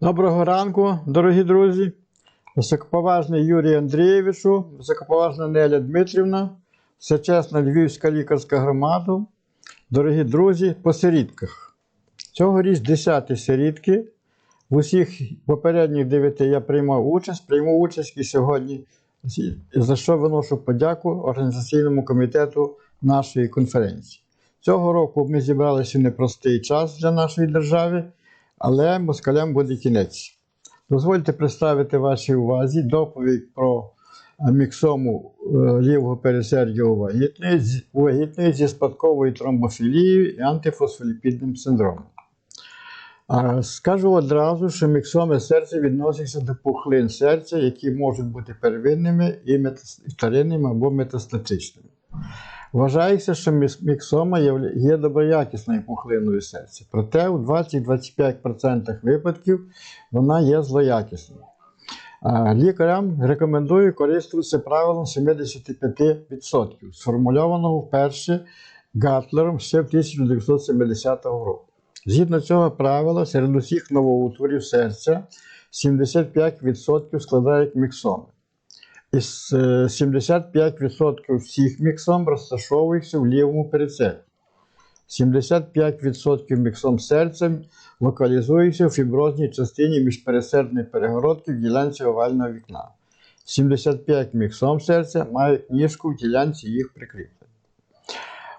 Доброго ранку, дорогі друзі. Високоповажний Юрій Андрійовичу, високоповажна Неля Дмитрівна, всечесна Львівська лікарська громада, дорогі друзі, по сирітках. Цьогоріч 10 сирітки. В усіх попередніх дев'яти я приймав участь, прийму участь і сьогодні, за що виношу подяку організаційному комітету нашої конференції. Цього року ми зібралися в непростий час для нашої держави, але москалям буде кінець. Дозвольте представити вашій увазі доповідь про е, міксому е, лівого пересердя у у зі спадковою тромбофілією і антифосфоліпідним синдромом. Скажу одразу, що міксоми серця відносяться до пухлин серця, які можуть бути первинними і вторинними або метастатичними. Вважається, що міксома є, доброякісною пухлиною серця, проте у 20-25% випадків вона є злоякісною. Лікарям рекомендую користуватися правилом 75%, сформульованого вперше Гатлером ще в 1970 року. Згідно цього правила, серед усіх новоутворів серця 75% складають міксоми. Із е, 75% всіх міксом розташовуються в лівому передсерді. 75% міксом серця локалізуються в фіброзній частині міжпересердної перегородки в ділянці овального вікна. 75 міксом серця мають ніжку в ділянці їх прикріплення.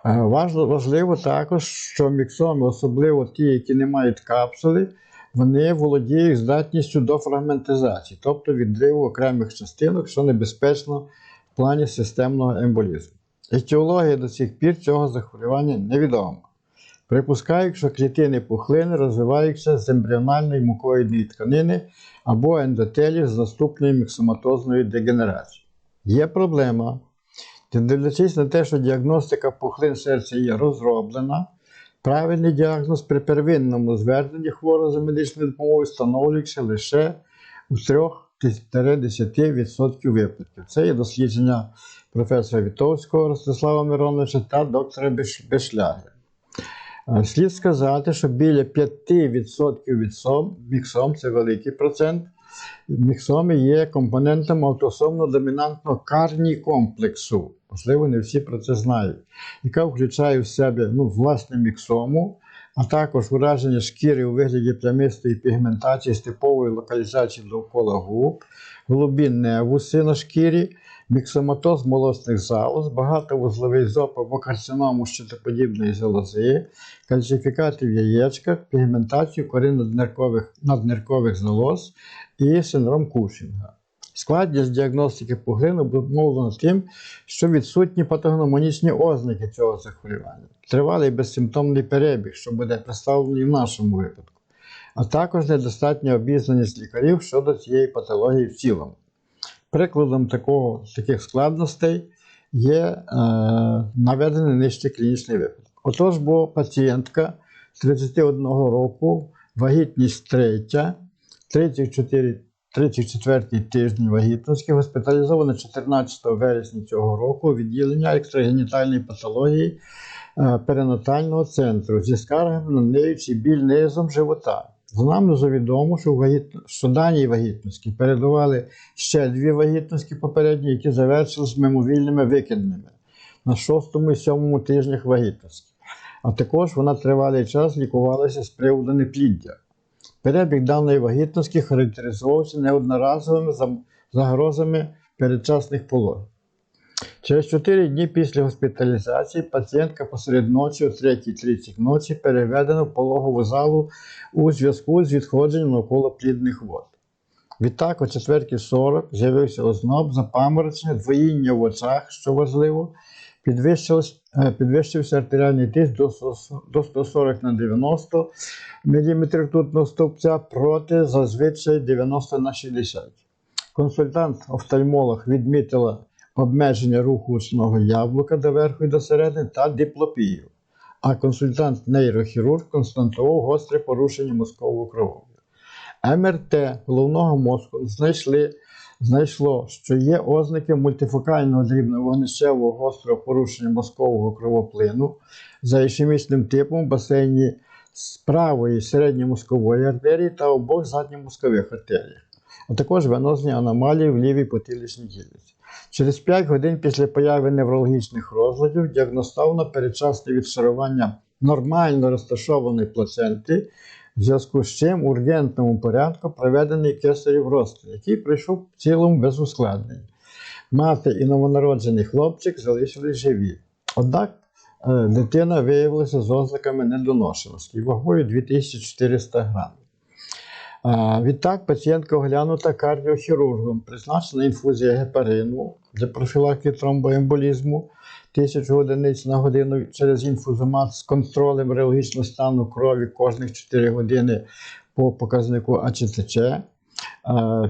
Е, Важливо також, що міксоми, особливо ті, які не мають капсули, вони володіють здатністю до фрагментизації, тобто відриву окремих частинок, що небезпечно в плані системного емболізму. Етіологія до сих пір цього захворювання невідома. Припускають, що клітини пухлини розвиваються з ембріональної мукоїдної тканини або ендотелів з наступною міксоматозною дегенерацією. Є проблема. Дивлячись на те, що діагностика пухлин серця є розроблена, правильний діагноз при первинному зверненні хворого за медичною допомогою встановлюється лише у 3-10% випадків. Це є дослідження професора Вітовського Ростислава Мироновича та доктора Беш- Бешляги. Слід сказати, що біля 5% відсом, міксом це великий процент. Міксоми є компонентом автосомно-домінантного карні комплексу. Можливо, не всі про це знають, яка включає в себе ну, власне міксому, а також ураження шкіри у вигляді плямистої пігментації з типовою локалізацією довкола губ, глубін невуси на шкірі, міксоматоз молочних залоз, багатовузловий зоб або карциному щитоподібної залози, кальцифікати в яєчках, пігментацію кори надниркових, надниркових залоз і синдром Кушінга. Складність діагностики пуглин обумовлена тим, що відсутні патогномонічні ознаки цього захворювання, тривалий безсимптомний перебіг, що буде представлений в нашому випадку, а також недостатня обізнаність лікарів щодо цієї патології в цілому. Прикладом такого, таких складностей є е, наведений нижче клінічний випадок. Отож, бо пацієнтка 31 року, вагітність третя, 34 34 тиждень вагітності, госпіталізована 14 вересня цього року відділення екстрагенітальної патології е, перинатального центру зі скаргами на ниючий біль низом живота. З намнозу відомо, що, в вагіт... що даній вагітності передували ще дві вагітності попередні, які завершились мимовільними викидними на 6 і 7 тижнях вагітності. А також вона тривалий час лікувалася з приводу непліддя. Перебіг даної вагітності характеризувався неодноразовими загрозами передчасних пологів. Через 4 дні після госпіталізації пацієнтка посеред ночі о 3.30 ночі переведена в пологову залу у зв'язку з відходженням навколо плідних вод. Відтак, о 4.40 з'явився озноб, запаморочення, двоїння в очах, що важливо, підвищився артеріальний тиск до 140 на 90 мм ртутного стовпця проти зазвичай 90 на 60. Консультант-офтальмолог відмітила обмеження руху очного яблука до верху і до середини та диплопію. А консультант-нейрохірург констатував гостре порушення мозкового кровообігу. МРТ головного мозку знайшли, знайшло, що є ознаки мультифокального дрібновогнищевого гострого порушення мозкового кровоплину за ішемічним типом в басейні з правої середньомозкової артерії та обох задньомозкових артеріях, а також венозні аномалії в лівій потиличній кілиці. Через 5 годин після появи неврологічних розладів діагностовано передчасне відшарування нормально розташованої плаценти, в зв'язку з чим у ургентному порядку проведений кесарів розстріл, який пройшов в цілому без ускладнень. Мати і новонароджений хлопчик залишились живі. Однак е, дитина виявилася з ознаками недоношеності вагою 2400 грамів. Відтак пацієнтка оглянута кардіохірургом, призначена інфузія гепарину для профілактики тромбоемболізму 1000 одиниць на годину через інфузомат з контролем реологічного стану крові кожних 4 години по показнику АЧТЧ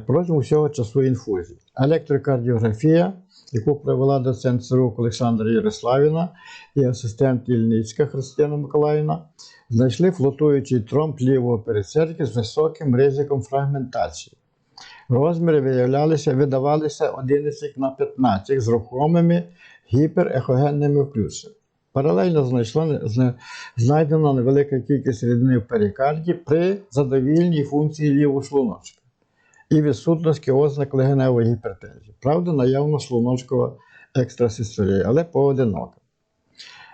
протягом всього часу інфузії. Електрокардіографія, яку провела доцент ЦРУК Олександра Ярославіна і асистент Ільницька Христина Миколаївна, знайшли флотуючий тромб лівого передсердя з високим ризиком фрагментації. Розміри виявлялися, видавалися 11 на 15 з рухомими гіперехогенними включеннями. Паралельно знайшла знайдена невелика кількість рідини в перикарді при задовільній функції лівого шлуночка і відсутності ознак легеневої гіпертензії. Правда, наявно шлуночкова екстрасистолія, але поодинока.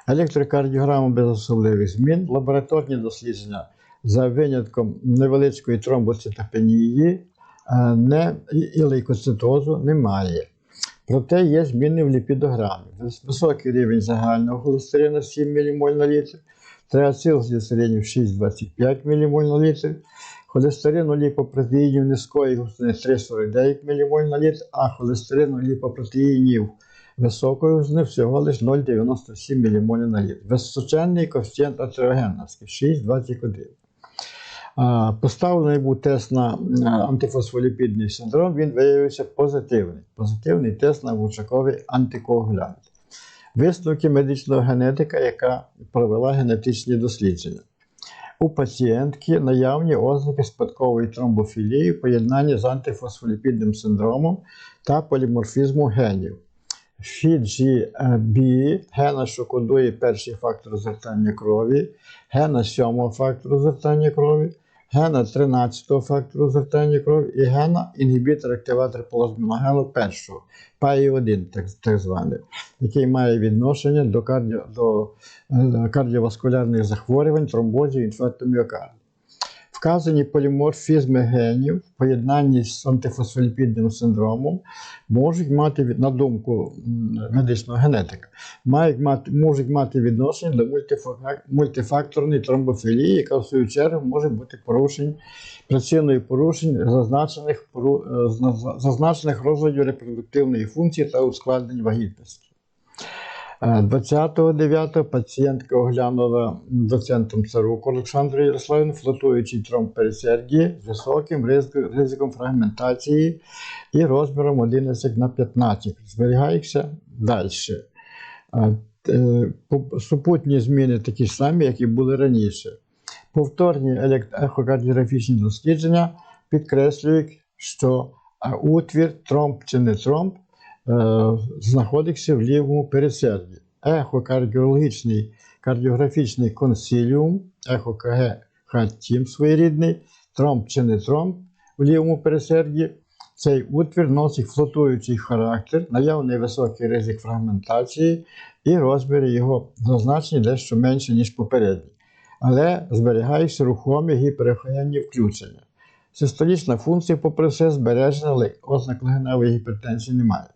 Електрокардіограма без особливих змін, лабораторні дослідження за винятком невеличкої тромбоцитопенії, е, не, і лейкоцитозу немає. Проте є зміни в ліпідограмі. Високий рівень загального холестерину 7 ммоль на літр, триацилгліцеринів 6,25 ммоль на літр, холестерину ліпопротеїнів низької густини 3,49 ммоль на літр, а холестерину ліпопротеїнів високої густини всього лише 0,97 ммоль на літр. Височенний коефіцієнт атерогенності 6,21. Поставлений був тест на антифосфоліпідний синдром, він виявився позитивний. Позитивний тест на вучаковий антикоагулянт. Висновки медичного генетика, яка провела генетичні дослідження. У пацієнтки наявні ознаки спадкової тромбофілії в поєднанні з антифосфоліпідним синдромом та поліморфізму генів. FIGB, гена, що кодує перший фактор згортання крові, гена сьомого фактору згортання крові, гена 13-го фактору згортання крові і гена інгібітор активатор плазмоногену першого, ПАІ-1, так, так званий, який має відношення до, кардіо, до е, кардіоваскулярних захворювань, тромбозів, інфаркту міокарду. Вказані поліморфізми генів в поєднанні з антифосфоліпідним синдромом можуть мати, на думку медичного генетика, мають мати, можуть мати відношення до мультифакторної тромбофілії, яка в свою чергу може бути порушень, причиною порушень зазначених, е, зазначених розладів репродуктивної функції та ускладнень вагітності. Е, 20.09 пацієнтка оглянула доцентом ЦРУК Олександрою Ярославівною флотуючий тромб пересердії з високим ризиком фрагментації і розміром 11 на 15. Зберігається далі. Е, е, Супутні зміни такі ж самі, як і були раніше. Повторні ехокардіографічні дослідження підкреслюють, що е, утвір, тромб чи не тромб е, знаходиться в лівому передсерді. Ехокардіологічний кардіографічний консиліум, ЕХОКГ ХАТІМ своєрідний, тромб чи не тромб в лівому передсерді. Цей утвір носить флотуючий характер, наявний високий ризик фрагментації, і розміри його зазначені дещо менше, ніж попередні. Але зберігаються рухомі гіперехогенні включення. Систолічна функція, попри все, збережена, але ознак легеневої гіпертензії немає.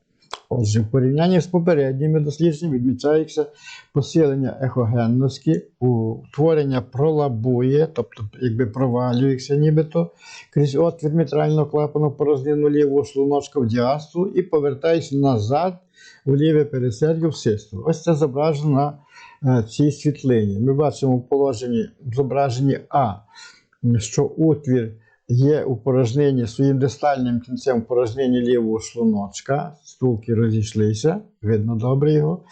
Отже, в порівнянні з попередніми дослідженнями відмічається посилення ехогенності, утворення пролабує, тобто якби провалюється нібито крізь отвір мітрального клапану порожнину лівого шлуночка в діастолу і повертається назад у ліве пересердя в систолу. Ось це зображено на е, цій світлині. Ми бачимо в положенні в зображенні А, що утвір є у порожненні своїм дистальним кінцем в порожненні лівого шлуночка. Стулки розійшлися, видно добре його.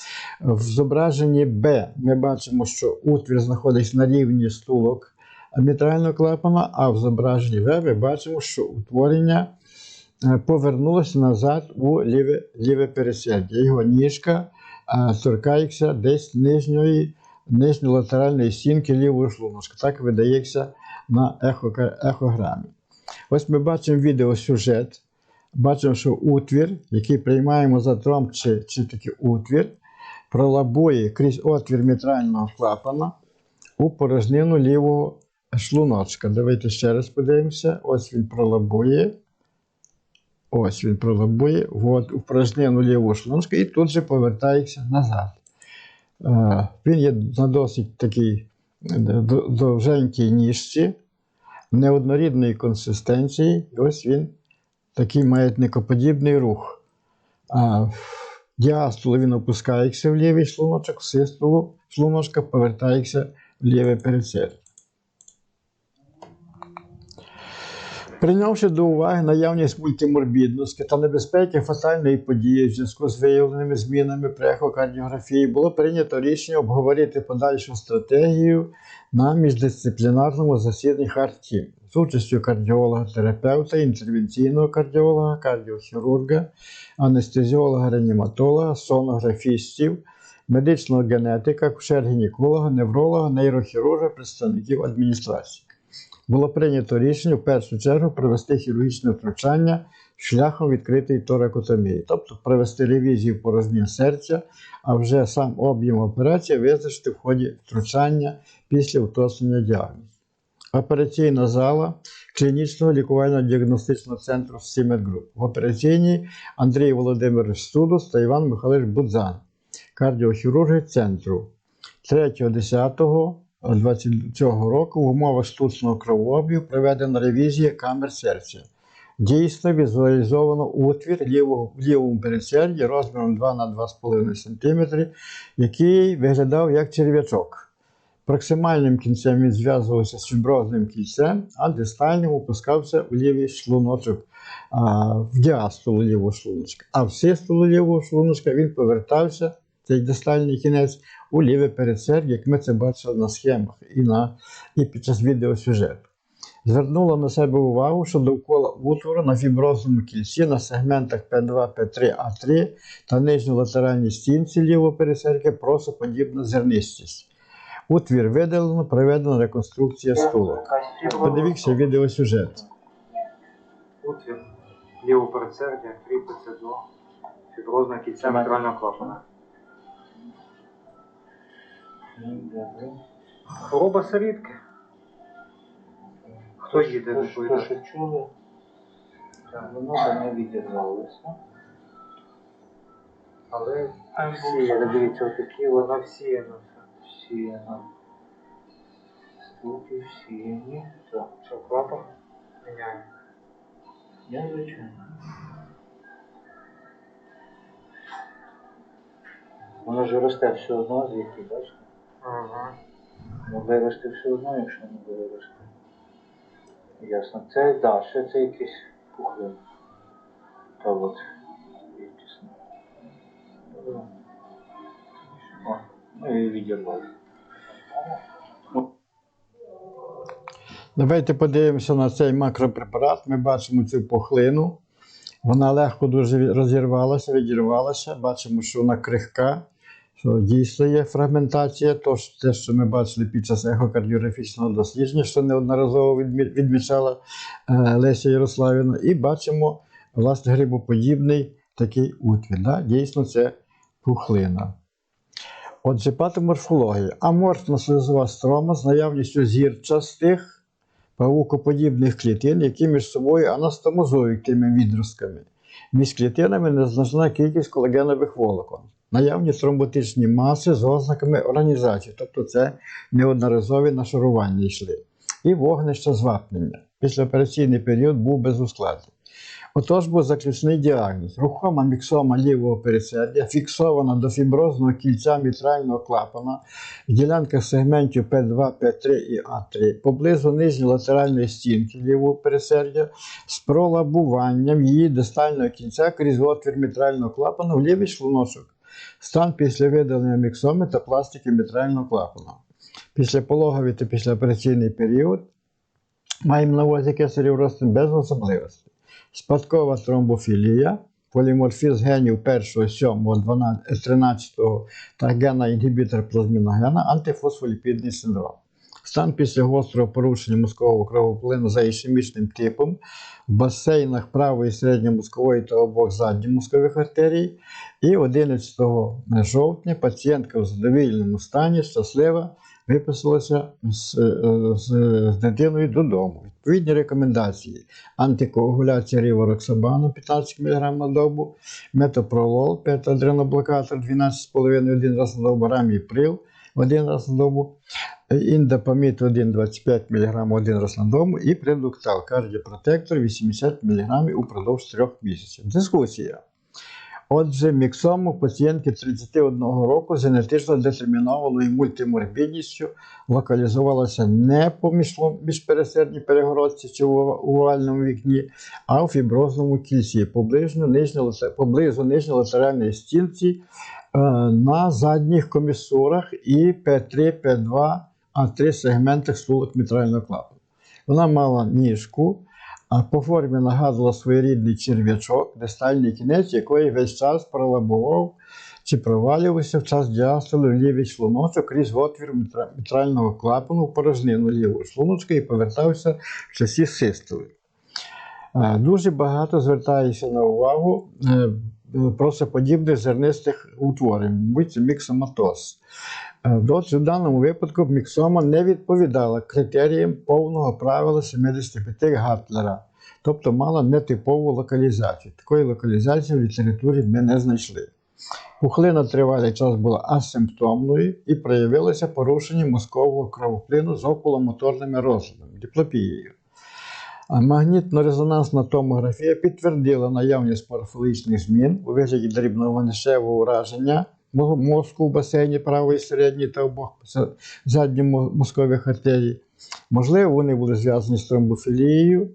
В зображенні Б ми бачимо, що утвір знаходиться на рівні стулок мітрального клапана, а в зображенні В ми бачимо, що утворення е, повернулося назад у ліве, ліве пересердя. Його ніжка е, торкається десь нижньої нижньолатеральної стінки лівого шлуночка. Так видається на ехограмі. Ось ми бачимо відеосюжет, бачимо, що утвір, який приймаємо за тромб чи, чи такий утвір, пролабує крізь отвір мітрального клапана у порожнину лівого шлуночка. Давайте ще раз подивимося. Ось він пролабує. Ось він пролабує от, у порожнину лівого шлуночка і тут же повертається назад. Е, Він є на досить такій д- довженькій ніжці, неоднорідної консистенції. Ось він такий маятникоподібний рух. А діастолу він опускається в лівий шлуночок, систолу шлуночка повертається в ліве передсердя. Прийнявши до уваги наявність мультиморбідності та небезпеки фатальної події в зв'язку з виявленими змінами при ехокардіографії, було прийнято рішення обговорити подальшу стратегію на міждисциплінарному засіданні Харт-Тім з участю кардіолога, терапевта, інтервенційного кардіолога, кардіохірурга, анестезіолога, реаніматолога, сонографістів, медичного генетика, кушер-гінеколога, невролога, нейрохірурга, представників адміністрації було прийнято рішення в першу чергу провести хірургічне втручання шляхом відкритої торакотомії, тобто провести ревізію порожнин серця, а вже сам об'єм операції визначити в ході втручання після уточнення діагнозу. Операційна зала клінічного лікувально-діагностичного центру Сімет Груп. В операційній Андрій Володимирович Студус та Іван Михайлович Будзан, кардіохірурги центру. 3.10 20 цього року в умовах штучного кровообігу проведена ревізія камер серця. Дійсно візуалізовано утвір лівого, в лівому передсерді розміром 2 на 2,5 см, який виглядав як черв'ячок. Проксимальним кінцем він зв'язувався з фіброзним кільцем, а дистальним опускався у лівий шлуночок, в діастолу лівого шлуночка. А в систолу лівого шлуночка він повертався, цей дистальний кінець, у ліве передсердя, як ми це бачили на схемах і, на, і під час відеосюжету. Звернула на себе увагу, що довкола утвору на фіброзному кільці на сегментах П2, П3, А3 та нижньолатеральній стінці лівого передсердя просоподібна зернистість. Утвір видалено, проведена реконструкція стулок. Подивіться відеосюжет. Утвір лівого передсердя кріпиться до фіброзного кільця мітрального клапана. Хвороба середки. Хто їде То, доповідати? що чули, воно не відірвалося. Але Всі, дивіться, отакі вона всіяна. всіяно. Стуки всіяні. Так, Що клапан міняємо. я звичайно. Воно ж росте все одно, звідки, бачите? Ага. Ну, виросте все одно, якщо не буде рости. Ясно. Це, да, ще це якийсь пухлин. Та от, рідкісно. О, ну і відірвали. Давайте подивимося на цей макропрепарат. Ми бачимо цю пухлину. Вона легко дуже розірвалася, відірвалася. Бачимо, що вона крихка, що дійсно є фрагментація. Тож те, що ми бачили під час ехокардіографічного дослідження, що неодноразово відмічала е, Леся Ярославівна. І бачимо власне грибоподібний такий утвір. Да? Дійсно, це пухлина. Отже, патоморфологія. Аморфна слизова строма з наявністю зірчастих павукоподібних клітин, які між собою анастомозують тими відростками. Між клітинами незначна кількість колагенових волокон. Наявні тромботичні маси з ознаками організації, тобто це неодноразові нашарування йшли. І вогнища звапнення. Післяопераційний період був без ускладнень. Отож був заключний діагноз. Рухома міксома лівого передсердя фіксована до фіброзного кільця мітрального клапана в ділянках сегментів П2, П3 і А3 поблизу нижньої латеральної стінки лівого передсердя з пролабуванням її дистального кінця крізь отвір мітрального клапану в лівий шлуночок. Стан після видалення міксоми та пластики мітрального клапана. Післяпологовий та післяопераційний період маємо на увазі кесарів розтин без особливостей. Спадкова тромбофілія поліморфіз генів 1, 7, 12, 13 та гена інгібітор плазміногена, антифосфоліпідний синдром. Стан після гострого порушення мозкового кровоплину за ішемічним типом в басейнах правої середньомозкової та обох задньомозкових артерій. І 11 жовтня пацієнтка в задовільному стані щаслива виписалася з, е, з, з дитиною додому. Відповідні рекомендації: антикоагуляція рівороксабану 15 мг на добу, метопролол, 5 адреноблокатор 12,5 один раз на добу, раміприл один раз на добу, індапамід 1,25 мг один раз на добу і предуктал кардіопротектор 80 мг упродовж 3 місяців. Дискусія. Отже, міксома у пацієнтки 31 року з генетично детермінованою мультиморбідністю локалізувалася не по міжпересердній перегородці чи в овальному вікні, а в фіброзному кільці поблизу поблизу нижньолатеральної стінці е, на задніх комісурах і П3, П2, А3 сегментах стулок мітрального клапану. Вона мала ніжку, а по формі нагадувала своєрідний черв'ячок, дистальний кінець, якої весь час пролабував чи провалювався в час діастолу лівий шлуночок крізь отвір мітрального клапану в порожнину лівого шлуночка і повертався в часі систоли. Е, Дуже багато звертається на увагу е, просоподібних зернистих утворень, мабуть, це міксоматоз. Е, в даному випадку міксома не відповідала критеріям повного правила 75 Гатлера, тобто мала нетипову локалізацію. Такої локалізації в літературі ми не знайшли. Пухлина тривалий час була асимптомною і проявилося порушення мозкового кровоплину з околомоторними розладами, диплопією. Магнітно-резонансна томографія підтвердила наявність морфологічних змін у вигляді дрібновинішевого ураження мозку в басейні правої середньої та обох с- задньомозкових артерій. Можливо, вони були зв'язані з тромбофілією,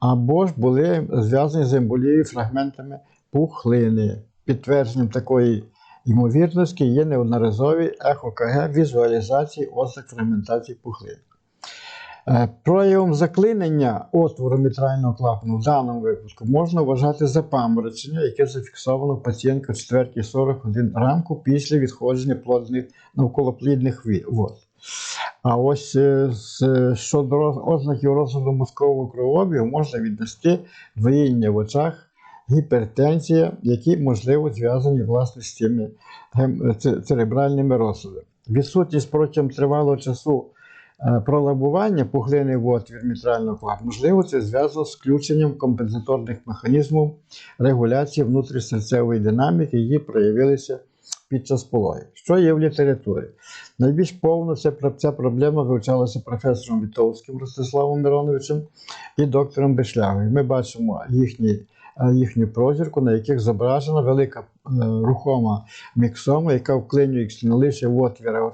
або ж були зв'язані з емболією фрагментами пухлини. Підтвердженням такої ймовірності є неодноразові ЕХОКГ візуалізації ознак фрагментації пухлин. Е, Проявом заклинення отвору мітрального клапану в даному випадку можна вважати запаморочення, яке зафіксовано пацієнтка 4.41 ранку після відходження плодних навколоплідних вод. А ось е, щодо ознаків розладу мозкового кровообігу можна віднести двоїння в очах, гіпертензія, які можливо зв'язані власне з цими церебральними розладами. Відсутність протягом тривалого часу пролабування пухлини в отвір мітрального клапану, можливо, це зв'язано з включенням компенсаторних механізмів регуляції внутрісерцевої динаміки, які проявилися під час пологів. Що є в літературі? Найбільш повно ця, про- ця проблема вивчалася професором Вітовським Ростиславом Мироновичем і доктором Бешлягою. Ми бачимо їхні, е, їхню прозірку, на яких зображена велика е, рухома міксома, яка вклинюється не лише в отвір е,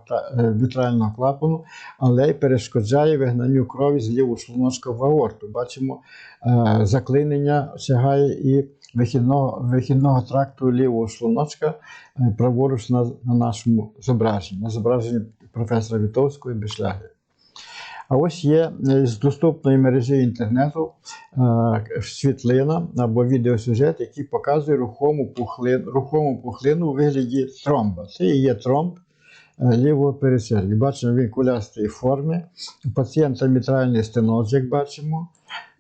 вітрального клапану, але й перешкоджає вигнанню крові з лівого шлуночка в аорту. Бачимо, е, заклинення сягає і вихідного, вихідного тракту лівого шлуночка е, праворуч на, на нашому зображенні, на зображенні професора Вітовського і Бешляги. А ось є е, з доступної мережі інтернету е, світлина або відеосюжет, який показує рухому пухлину, рухому пухлину у вигляді тромба. Це і є тромб е, лівого пересердя. Бачимо, він кулястої форми. У пацієнта мітральний стеноз, як бачимо,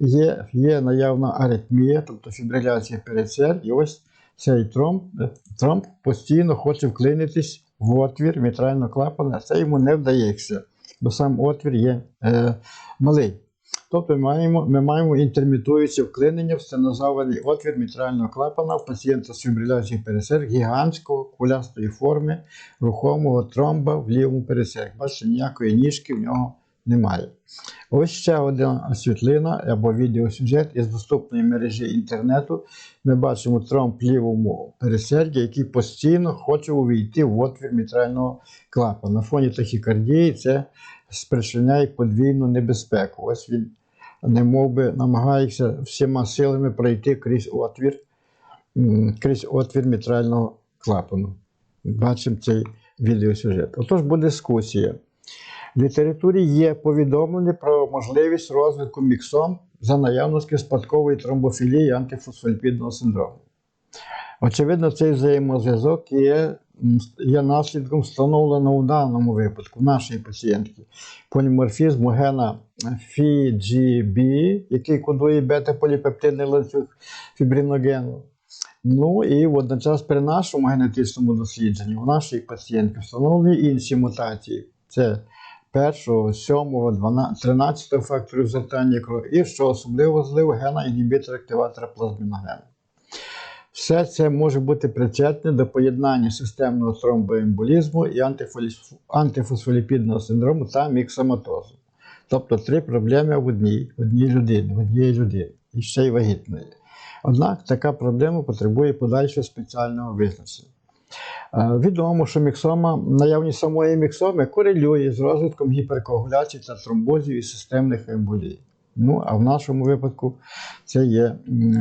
є, є наявна аритмія, тобто фібриляція передсердь. І ось цей тромб, тромб постійно хоче вклинитись в отвір мітрального клапана, це йому не вдається, бо сам отвір є е, малий. Тобто ми маємо, ми маємо інтермітуюче вклинення в стенозований отвір мітрального клапана в пацієнта з фібриляцією пересерг гігантського кулястої форми рухомого тромба в лівому пересерді. Бачите, ніякої ніжки в нього немає. Ось ще одна світлина або відеосюжет із доступної мережі інтернету. Ми бачимо тромб лівому пересерді, який постійно хоче увійти в отвір мітрального клапана. На фоні тахікардії це спричиняє подвійну небезпеку. Ось він не би намагається всіма силами пройти крізь отвір, крізь отвір мітрального клапану. Бачимо цей відеосюжет. Отож буде дискусія. В літературі є повідомлення про можливість розвитку міксом за наявності спадкової тромбофілії антифосфоліпідного синдрому. Очевидно, цей взаємозв'язок є, є наслідком встановленого в даному випадку в нашої пацієнтки поліморфізму гена FIGB, який кодує бета-поліпептидний ланцюг фібриногену. Ну і водночас при нашому генетичному дослідженні у нашої пацієнтки встановлені інші мутації. Це першого, сьомого, 12, 13 факторів зертання крові, і що особливо важливо, гена інгібітора активатора плазміногену. Все це може бути причетне до поєднання системного тромбоемболізму і антифосфоліпідного синдрому та міксоматозу. Тобто три проблеми в одній, одній людині, в однієї людини, і ще й вагітної. Однак така проблема потребує подальшого спеціального визначення. Е, Відомо, що міксома, наявність самої міксоми корелює з розвитком гіперкоагуляції та тромбозів і системних емболій. Ну, а в нашому випадку це є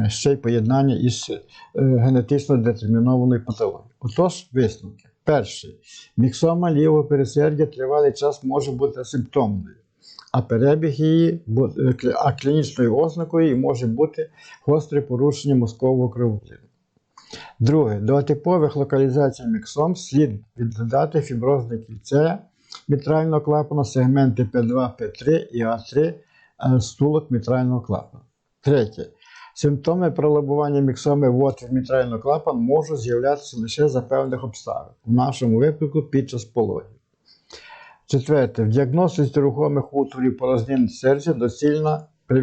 ще й поєднання із е, генетично детермінованою патологією. Отож, висновки. Перший. Міксома лівого пересердя тривалий час може бути симптомною, а перебіг її, е, а клінічною ознакою може бути гостре порушення мозкового кровообміну. Друге, до атипових локалізацій міксом слід віддати фіброзне кільце мітрального клапана, сегменти П2, П3 і А3 е, стулок мітрального клапана. Третє. Симптоми пролобування міксоми в отвір мітрального клапана можуть з'являтися лише за певних обставин, в нашому випадку під час пологів. Четверте, в діагностиці рухомих утворів порознин серця доцільна при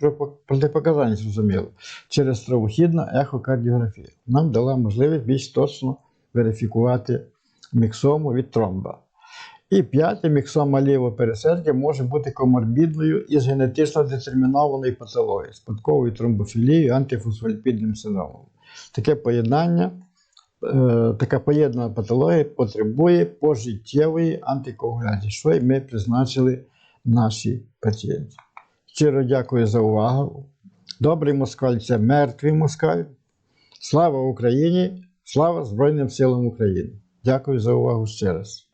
пропо- зрозуміло, через стравохідну ехокардіографію. Нам дала можливість більш точно верифікувати міксому від тромба. І п'яте, міксома лівого пересердя може бути коморбідною із генетично детермінованою патологією, спадковою тромбофілією, антифосфоліпідним синдромом. Таке поєднання, е, така поєднана патологія потребує пожиттєвої антикоагуляції, що й ми призначили нашій пацієнті. Щиро дякую за увагу. Добрий москаль це мертвий москаль. Слава Україні! Слава Збройним силам України! Дякую за увагу ще раз.